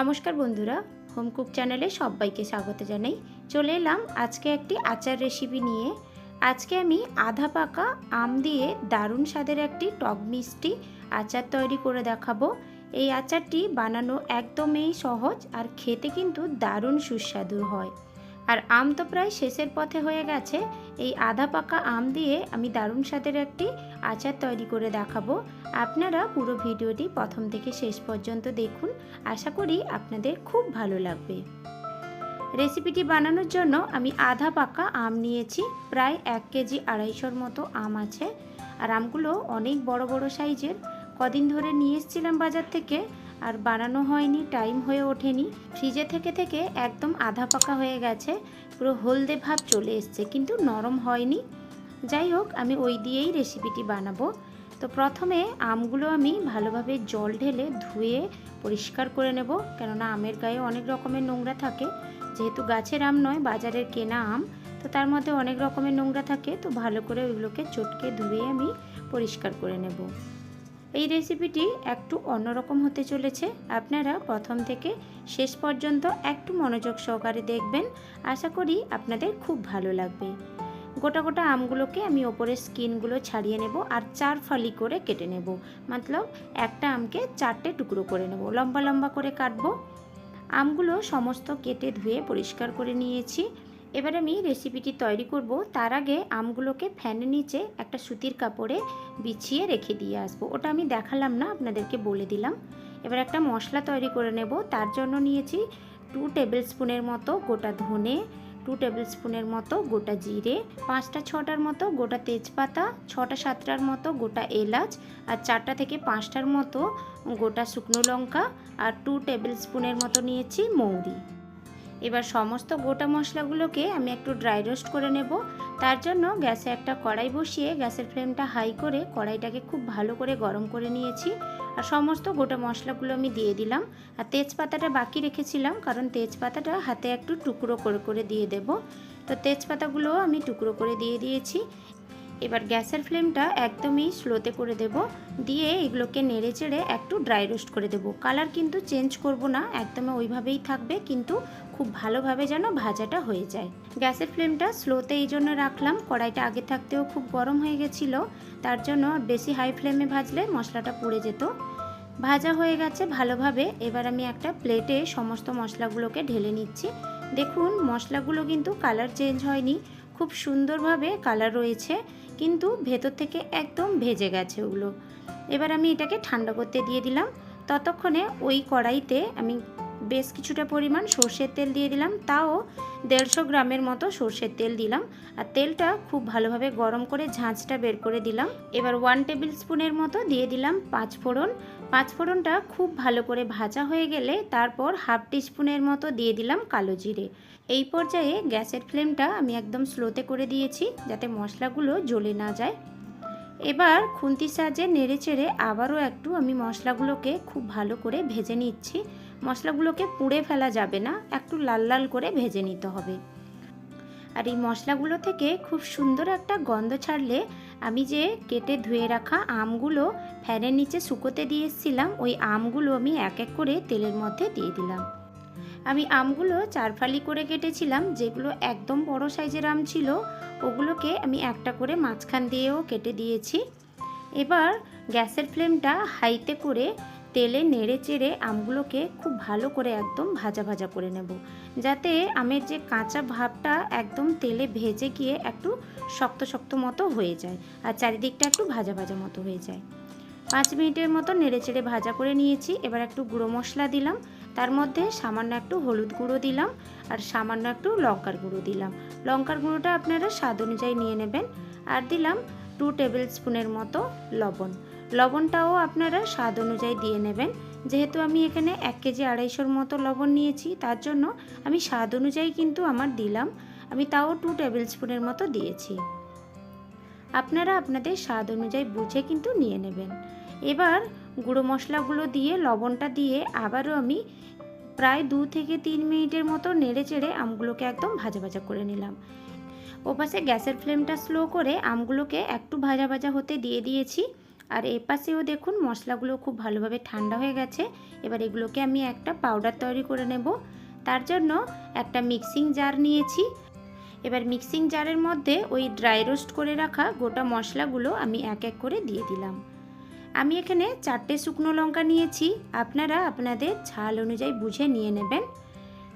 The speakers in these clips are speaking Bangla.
নমস্কার বন্ধুরা, হোম কুক চ্যানেলে সবাইকে স্বাগত জানাই। চলে এলাম আজকে একটি আচার রেসিপি নিয়ে। আজকে আমি আধা পাকা আম দিয়ে দারুণ স্বাদের একটি টক মিষ্টি আচার তৈরি করে দেখাবো। এই আচারটি বানানো একদমই সহজ আর খেতে কিন্তু দারুণ সুস্বাদু হয়। আর আম তো প্রায় শেষের পথে হয়ে গেছে। এই আধা পাকা আম দিয়ে আমি দারুণ স্বাদের একটি আচার তৈরি করে দেখাবো। আপনারা পুরো ভিডিওটি প্রথম থেকে শেষ পর্যন্ত দেখুন। আশা করি আপনাদের খুব ভালো লাগবে। রেসিপিটি বানানোর জন্য আমি আধা পাকা আম নিয়েছি। প্রায় এক কেজি আড়াইশোর মতো আম আছে। আর আমগুলো অনেক বড় বড় সাইজের। কদিন ধরে নিয়ে এসেছিলাম বাজার থেকে। আর বানানো হয়নি টাইম হয়ে ওঠেনি। ফ্রিজে থেকে থেকে একদম আধা পাকা হয়ে গেছে, পুরো হলদে ভাব চলে এসছে, কিন্তু নরম হয়নি। যাই হোক, আমি ওই দিয়েই রেসিপিটি বানাবো। তো প্রথমে আমগুলো আমি ভালোভাবে জল ঢেলে ধুয়ে পরিষ্কার করে নেব, কেননা আমের গায়ে অনেক রকমের নোংরা থাকে। যেহেতু গাছের আম নয়, বাজারের কেনা আম, তো তার মধ্যে অনেক রকমের নোংরা থাকে, তো ভালো করে ওইগুলোকে চটকে ধুয়ে আমি পরিষ্কার করে নেব। এই রেসিপিটি একটু অন্যরকম হতে চলেছে। আপনারা প্রথম থেকে শেষ পর্যন্ত একটু মনোযোগ সহকারে দেখবেন। আশা করি আপনাদের খুব ভালো লাগবে। গোটা গোটা আমগুলোকে আমি ওপরের স্কিনগুলো ছাড়িয়ে নেব আর চার ফালি করে কেটে নেব। মতলব একটা আমকে চারটে টুকরো করে নেব। লম্বা লম্বা করে কাটবো। আমগুলো সমস্ত কেটে ধুয়ে পরিষ্কার করে নিয়েছি। এবার আমি রেসিপিটি তৈরি করব। তার আগে আমগুলোকে ফ্যানের নিচে একটা সুতির কাপড়ে বিছিয়ে রেখে দিয়ে আসব। ওটা আমি দেখালাম না, আপনাদেরকে বলে দিলাম। এবার একটা মশলা তৈরি করে নেব। তার জন্য নিয়েছি টু টেবিল স্পুনের মতো গোটা ধনে টু টেবিল স্পুনের মতো গোটা জিরে, পাঁচটা ছটার মতো গোটা তেজপাতা, ছটা সাতটার মতো গোটা এলাচ আর চারটা থেকে পাঁচটার মতো গোটা শুকনো লঙ্কা আর টু টেবিল স্পুনের মতো নিয়েছি মৌরি। এবার সমস্ত গোটা মশলাগুলোকে আমি একটু ড্রাই রোস্ট করে নেব। তার জন্য গ্যাসে একটা কড়াই বসিয়ে গ্যাসের ফ্লেমটা হাই করে কড়াইটাকে খুব ভালো করে গরম করে নিয়েছি। আর সমস্ত গোটা মশলাগুলো আমি দিয়ে দিলাম। আর তেজপাতাটা বাকি রেখেছিলাম কারণ তেজপাতাটা হাতে একটু টুকরো করে করে দিয়ে দেব। তো তেজপাতাগুলোও আমি টুকরো করে দিয়ে দিয়েছি। এবার গ্যাসের ফ্লেমটা একদমই স্লোতে করে দেব। দিয়ে এগুলোকে নেড়ে চেড়ে একটু ড্রাই রোস্ট করে দেব। কালার কিন্তু চেঞ্জ করব না, একদমই ওইভাবেই থাকবে। কিন্তু খুব ভালোভাবে যেন ভাজাটা হয়ে যায়। গ্যাসের ফ্লেমটা স্লোতে এই জন্য রাখলাম। কড়াইটা আগে থাকতেও খুব গরম হয়ে গেছিল। তার জন্য বেশি হাই ফ্লেমে ভাজলে মশলাটা পুড়ে যেত। ভাজা হয়ে গেছে ভালোভাবে। এবার আমি একটা প্লেটে সমস্ত মশলাগুলোকে ঢেলে নিচ্ছি। দেখুন, মশলাগুলো কিন্তু কালার চেঞ্জ হয়নি। খুব সুন্দরভাবে কালার রয়েছে, কিন্তু ভেতর থেকে একদম ভেজে গেছে ওগুলো। এবার আমি এটাকে ঠান্ডা করতে দিয়ে দিলাম। ততক্ষণে ওই কড়াইতে আমি বেশ কিছুটা পরিমাণ সর্ষের তেল দিয়ে দিলাম। তাও দেড়শো গ্রামের মতো সর্ষের তেল দিলাম। আর তেলটা খুব ভালোভাবে গরম করে ঝাঁঝটা বের করে দিলাম। এবার ওয়ান টেবিল স্পুনের মতো দিয়ে দিলাম পাঁচ ফোড়ন। পাঁচ ফোড়নটা খুব ভালো করে ভাজা হয়ে গেলে তারপর হাফ টিস্পুনের মতো দিয়ে দিলাম কালো জিরে। এই পর্যায়ে গ্যাসের ফ্লেমটা আমি একদম স্লোতে করে দিয়েছি যাতে মশলাগুলো জ্বলে না যায়। এবার খুন্তির সাহায্যে নেড়ে চেড়ে আবারও একটু আমি মশলাগুলোকে খুব ভালো করে ভেজে নিচ্ছি। মশলাগুলোকে পুড়ে ফেলা যাবে না, একটু লাল লাল করে ভেজে নিতে হবে। আর এই মশলাগুলো থেকে খুব সুন্দর একটা গন্ধ ছাড়লে আমি যে কেটে ধুয়ে রাখা আমগুলো ফ্যানের নিচে শুকোতে দিয়ে এসেছিলাম ওই আমগুলো আমি এক এক করে তেলের মধ্যে দিয়ে দিলাম। আমি আমগুলো চার ফালি করে কেটেছিলাম, যেগুলো একদম বড় সাইজের আম ছিল, ওগুলোকে আমি একটা করে মাঝখান দিয়েও কেটে দিয়েছি। এবার গ্যাসের ফ্লেমটা হাইতে করে তেলে নেড়ে চেড়ে আমগুলোকে খুব ভালো করে একদম ভাজা ভাজা করে নেব। যাতে আমের যে কাঁচা ভাবটা একদম তেলে ভেজে গিয়ে একটু শক্ত শক্ত মতো হয়ে যায় আর চারিদিকটা একটু ভাজা ভাজা মতো হয়ে যায়। পাঁচ মিনিটের মতো নেড়ে চেড়ে ভাজা করে নিয়েছি। এবার একটু গুঁড়ো মশলা দিলাম। তার মধ্যে সামান্য একটু হলুদ গুঁড়ো দিলাম আর সামান্য একটু লঙ্কার গুঁড়ো দিলাম। লঙ্কার গুঁড়োটা আপনারা স্বাদ অনুযায়ী নিয়ে নেবেন। আর দিলাম টু টেবিল স্পুনের মতো লবণ। লবণটাও আপনারা স্বাদ অনুযায়ী দিয়ে নেবেন। যেহেতু আমি এখানে এক কেজি আড়াইশোর মতো লবণ নিয়েছি, তার জন্য আমি স্বাদ অনুযায়ী কিন্তু আমার দিলাম। আমি তাও টু টেবিল স্পুনের মতো দিয়েছি। আপনারা আপনাদের স্বাদ অনুযায়ী বুঝে কিন্তু নিয়ে নেবেন। এবার গুঁড়ো মশলাগুলো দিয়ে লবণটা দিয়ে আবারও আমি প্রায় দু থেকে তিন মিনিটের মতো নেড়ে চেড়ে আমগুলোকে একদম ভাজা ভাজা করে নিলাম। ওপাশে গ্যাসের ফ্লেমটা স্লো করে আমগুলোকে একটু ভাজা ভাজা হতে দিয়ে দিয়েছি। আর এ পাশেও দেখুন মশলাগুলো খুব ভালোভাবে ঠান্ডা হয়ে গেছে। এবার এগুলোকে আমি একটা পাউডার তৈরি করে নেব। তার জন্য একটা মিক্সিং জার নিয়েছি। এবার মিক্সিং জারের মধ্যে ওই ড্রাই রোস্ট করে রাখা গোটা মশলাগুলো আমি এক এক করে দিয়ে দিলাম। আমি এখানে চারটে শুকনো লঙ্কা নিয়েছি। আপনারা আপনাদের ঝাল অনুযায়ী বুঝে নিয়ে নেবেন।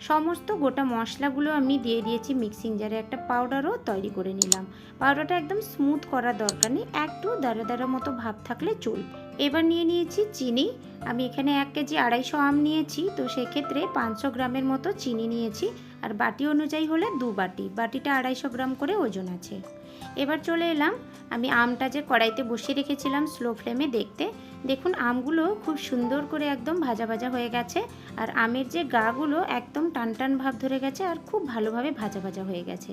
সমস্ত গোটা মশলাগুলো আমি দিয়ে দিয়েছি মিক্সিং জারে। একটা পাউডারও তৈরি করে নিলাম। পাউডারটা একদম স্মুথ করার দরকার নেই, একটু দাঁড়া দাঁড়া মতো ভাব থাকলে চল এবার নিয়ে নিয়েছি চিনি। আমি এখানে এক কেজি আড়াইশো আম নিয়েছি, তো সেক্ষেত্রে পাঁচশো গ্রামের মতো চিনি নিয়েছি। আর বাটি অনুযায়ী হলে দু বাটি। বাটিটা আড়াইশো গ্রাম করে ওজন আছে। এবার চলে এলাম। আমি আমটা যে কড়াইতে বসিয়ে রেখেছিলাম স্লো ফ্লেমে দেখতে। দেখুন, আমগুলো খুব সুন্দর করে একদম ভাজা ভাজা হয়ে গেছে। আর আমের যে গাগুলো একদম টান টান ভাব ধরে গেছে আর খুব ভালোভাবে ভাজা ভাজা হয়ে গেছে।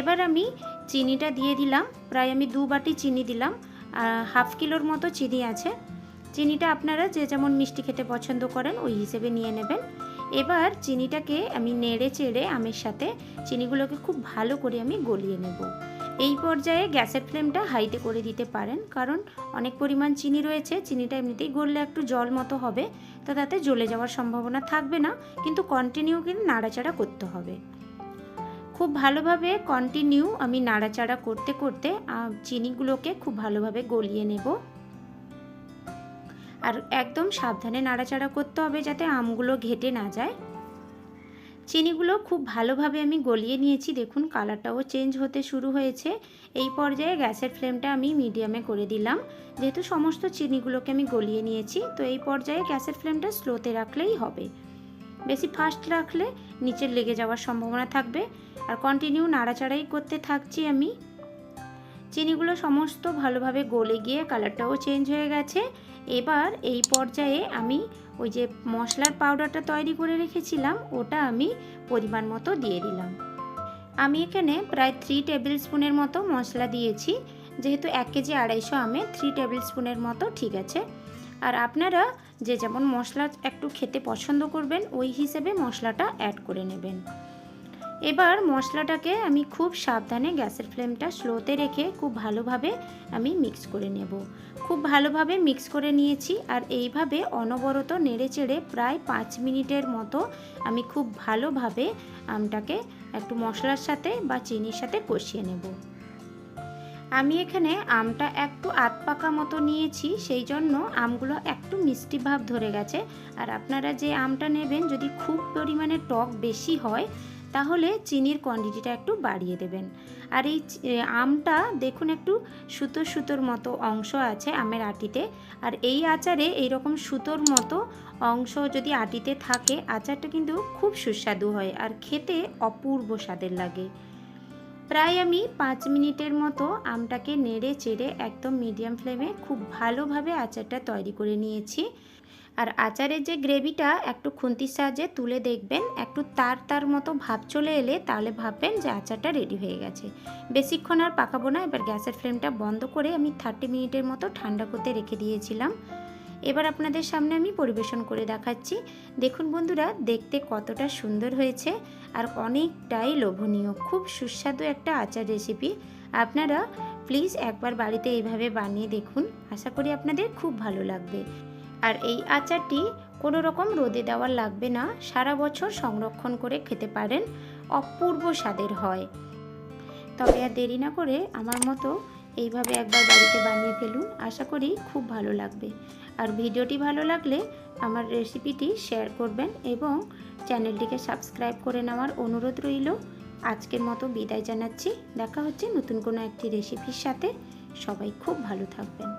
এবার আমি চিনিটা দিয়ে দিলাম। প্রায় আমি দু বাটি চিনি দিলাম। হাফ কিলোর মতো চিনি আছে। চিনিটা আপনারা যে যেমন মিষ্টি খেতে পছন্দ করেন, ওই হিসেবে নিয়ে নেবেন। এবার চিনিটাকে আমি নেড়ে চেড়ে আমের সাথে চিনিগুলোকে খুব ভালো করে আমি গলিয়ে নেব। এই পর্যায়ে গ্যাসের ফ্লেমটা হাইতে করে দিতে পারেন, কারণ অনেক পরিমাণ চিনি রয়েছে, চিনিটা এমনিতেই গললে একটু জল মতো হবে, তো তাতে জ্বলে যাওয়ার সম্ভাবনা থাকবে না, কিন্তু কন্টিনিউ কিন্তু নাড়াচাড়া করতে হবে। খুব ভালোভাবে কন্টিনিউ আমি নাড়াচাড়া করতে করতে চিনিগুলোকে খুব ভালোভাবে গলিয়ে নেব। আর একদম সাবধানে নাড়াচাড়া করতে হবে যাতে আমগুলো ঘেটে না যায়। চিনিগুলো খুব ভালোভাবে আমি গলিয়ে নিয়েছি। দেখুন, কালারটাও চেঞ্জ হতে শুরু হয়েছে। এই পর্যায়ে গ্যাসের ফ্লেমটা আমি মিডিয়ামে করে দিলাম। যেহেতু সমস্ত চিনিগুলোকে আমি গলিয়ে নিয়েছি, তো এই পর্যায়ে গ্যাসের ফ্লেমটা স্লোতে রাখলেই হবে। বেশি ফাস্ট রাখলে নিচের লেগে যাওয়ার সম্ভাবনা থাকবে। আর কন্টিনিউ নাড়াচাড়াই করতে থাকছি আমি। চিনিগুলো সমস্ত ভালোভাবে গলে গিয়ে কালারটাও চেঞ্জ হয়ে গেছে। এবার এই পর্যায়ে আমি ওই যে মশলার পাউডারটা তৈরি করে রেখেছিলাম, ওটা আমি পরিমাণ মতো দিয়ে দিলাম। আমি এখানে প্রায় থ্রি টেবিল স্পুনের মতো মশলা দিয়েছি, যেহেতু এক কেজি আড়াইশো আমে থ্রি টেবিল স্পুনের মতো ঠিক আছে। আর আপনারা যে যেমন মশলা একটু খেতে পছন্দ করবেন, ওই হিসেবে মশলাটা অ্যাড করে নেবেন। এবার মশলাটাকে আমি খুব সাবধানে গ্যাসের ফ্লেমটা স্লোতে রেখে খুব ভালোভাবে আমি মিক্স করে নেব। খুব ভালোভাবে মিক্স করে নিয়েছি আর এইভাবে অনবরত নেড়ে চেড়ে প্রায় পাঁচ মিনিটের মতো আমি খুব ভালোভাবে আমটাকে একটু মশলার সাথে বা চিনির সাথে কষিয়ে নেব। আমি এখানে আমটা একটু আত পাকা মতো নিয়েছি, সেই জন্য আমগুলো একটু মিষ্টি ভাব ধরে গেছে। আর আপনারা যে আমটা নেবেন, যদি খুব পরিমাণে টক বেশি হয় তাহলে চিনির কোয়ান্টিটিটা একটু বাড়িয়ে দেবেন। আর এই আমটা দেখুন একটু সুতো সুতোর মতো অংশ আছে আমের আটিতে। আর এই আচারে এইরকম সুতোর মতো অংশ যদি আটিতে থাকে, আচারটা কিন্তু খুব সুস্বাদু হয় আর খেতে অপূর্ব স্বাদের লাগে। প্রায় আমি পাঁচ মিনিটের মতো আমটাকে নেড়ে চেড়ে একদম মিডিয়াম ফ্লেমে খুব ভালোভাবে আচারটা তৈরি করে নিয়েছি। আর আচারের যে গ্রেভিটা, একটু খুন্তির সাহায্যে তুলে দেখবেন, একটু তার তার মতো ভাব চলে এলে তাহলে ভাববেন যে আচারটা রেডি হয়ে গেছে। বেশিক্ষণ আর পাকাবো না, এবার গ্যাসের ফ্লেমটা বন্ধ করে আমি থার্টি মিনিটের মতো ঠান্ডা করতে রেখে দিয়েছিলাম। এবার আপনাদের সামনে আমি পরিবেশন করে দেখাচ্ছি। দেখুন বন্ধুরা, দেখতে কতটা সুন্দর হয়েছে আর অনেকটাই লোভনীয়, খুব সুস্বাদু একটা আচার রেসিপি আপনারা প্লিজ একবার বাড়িতে এইভাবে বানিয়ে দেখুন। আশা করি আপনাদের খুব ভালো লাগবে। আর এই আচারটি কোনো রকম রোদে দেওয়ার লাগবে না, সারা বছর সংরক্ষণ করে খেতে পারেন, অপূর্ব স্বাদের হয়। তবে আর দেরি না করে আমার মতো এইভাবে একবার বাড়িতে বানিয়ে ফেলুন, আশা করি খুব ভালো লাগবে। আর ভিডিওটি ভালো লাগলে আমার রেসিপিটি শেয়ার করবেন এবং চ্যানেলটিকে সাবস্ক্রাইব করে নেওয়ার অনুরোধ রইল। আজকের মতো বিদায় জানাচ্ছি, দেখা হচ্ছে নতুন কোনো একটি রেসিপির সাথে। সবাই খুব ভালো থাকবেন।